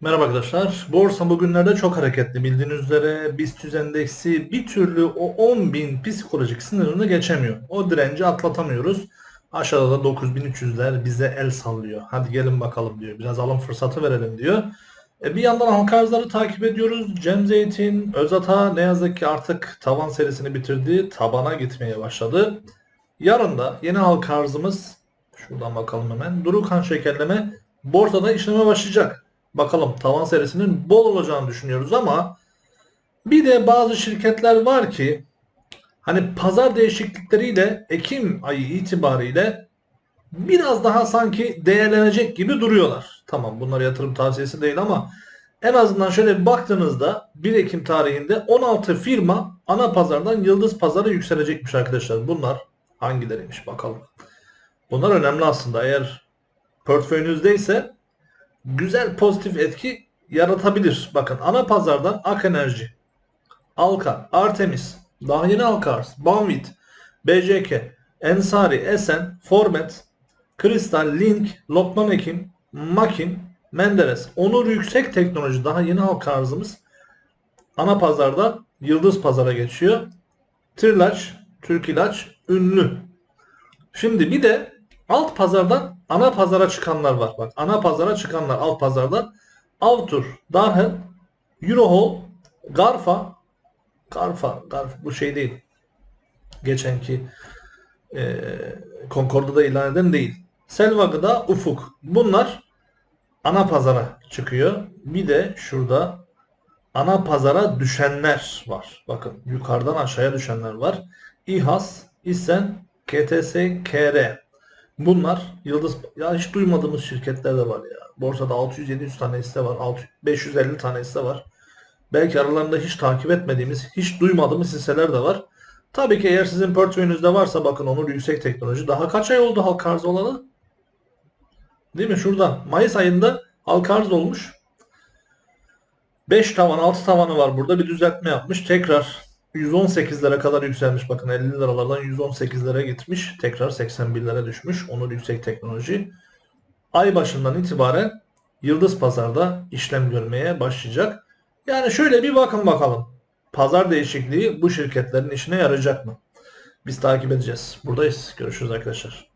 Merhaba arkadaşlar. Borsa bugünlerde çok hareketli. Bildiğiniz üzere BIST endeksi bir türlü o 10.000 psikolojik sınırını geçemiyor. O direnci atlatamıyoruz. Aşağıda da 9300'ler bize el sallıyor. Hadi gelin bakalım diyor. Biraz alım fırsatı verelim diyor. E bir yandan halka arzları takip ediyoruz. Cem Zeytin, Özata ne yazık ki artık tavan serisini bitirdi. Tabana gitmeye başladı. Yarın da yeni halka arzımız şuradan bakalım hemen. Durukan şekerleme borsada işleme başlayacak. Bakalım tavan serisinin bol olacağını düşünüyoruz ama bir de bazı şirketler var ki hani pazar değişiklikleriyle Ekim ayı itibariyle biraz daha sanki değerlenecek gibi duruyorlar. Tamam bunlar yatırım tavsiyesi değil ama en azından şöyle baktığınızda 1 Ekim tarihinde 16 firma ana pazardan yıldız pazara yükselecekmiş arkadaşlar. Bunlar hangileriymiş bakalım. Bunlar önemli aslında. Eğer portföyünüzdeyse güzel pozitif etki yaratabilir. Bakın ana pazardan Ak Enerji, Alka, Artemis, daha yeni Alkars, Banvit, BCK, Ensari, Esen, Formet, Kristal, Link, Lokman Ekim, Makin, Menderes, Onur Yüksek Teknoloji daha yeni halka arzımız ana pazarda Yıldız Pazar'a geçiyor. Trilaç, Türk İlaç, Ünlü. Şimdi bir de alt pazardan ana pazara çıkanlar var. Bak ana pazara çıkanlar alt pazardan Avtur, Darhel, Eurohall, Garfa, Garfa, Garfa bu şey değil. Geçenki e, Concord'da ilan eden değil. Selva Gıda, Ufuk. Bunlar ana pazara çıkıyor. Bir de şurada ana pazara düşenler var. Bakın yukarıdan aşağıya düşenler var. İHAS, İSEN, KTS, KR. Bunlar yıldız ya hiç duymadığımız şirketler de var ya. Borsada 600-700 tane hisse var. 600, 550 tane hisse var. Belki aralarında hiç takip etmediğimiz, hiç duymadığımız hisseler de var. Tabii ki eğer sizin portföyünüzde varsa bakın Onur Yüksek Teknoloji daha kaç ay oldu halka arz olalı? Değil mi? Şuradan. Mayıs ayında halka arz olmuş. 5 tavan 6 tavanı var burada. Bir düzeltme yapmış. Tekrar 118'lere kadar yükselmiş. Bakın 50 liralardan 118'lere gitmiş. Tekrar 81'lere düşmüş. Onur Yüksek Teknoloji. Ay başından itibaren Yıldız Pazar'da işlem görmeye başlayacak. Yani şöyle bir bakın bakalım. Pazar değişikliği bu şirketlerin işine yarayacak mı? Biz takip edeceğiz. Buradayız. Görüşürüz arkadaşlar.